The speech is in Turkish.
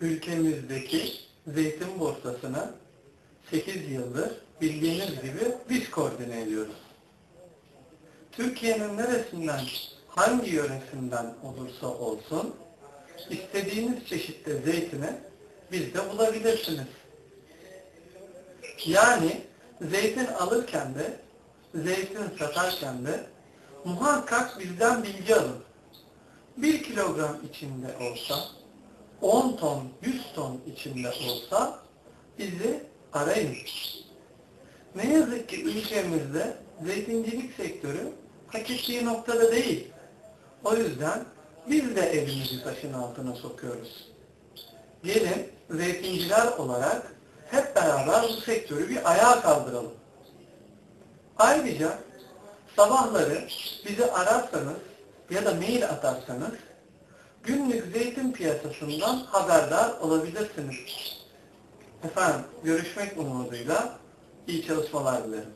ülkemizdeki zeytin borsasını 8 yıldır bildiğiniz gibi biz koordine ediyoruz. Türkiye'nin neresinden, hangi yöresinden olursa olsun istediğiniz çeşitte zeytini bizde bulabilirsiniz. Yani zeytin alırken de, zeytin satarken de muhakkak bizden bilgi alın. 1 kilogram içinde olsa, 10 ton, 100 ton içinde olsa bizi arayın. Ne yazık ki ülkemizde zeytincilik sektörü hak ettiği noktada değil. O yüzden biz de elimizi taşın altına sokuyoruz. Gelin zeytinciler olarak hep beraber bu sektörü bir ayağa kaldıralım. Ayrıca sabahları bizi ararsanız ya da mail atarsanız günlük zeytin piyasasından haberdar olabilirsiniz. Efendim görüşmek umuduyla iyi çalışmalar dilerim.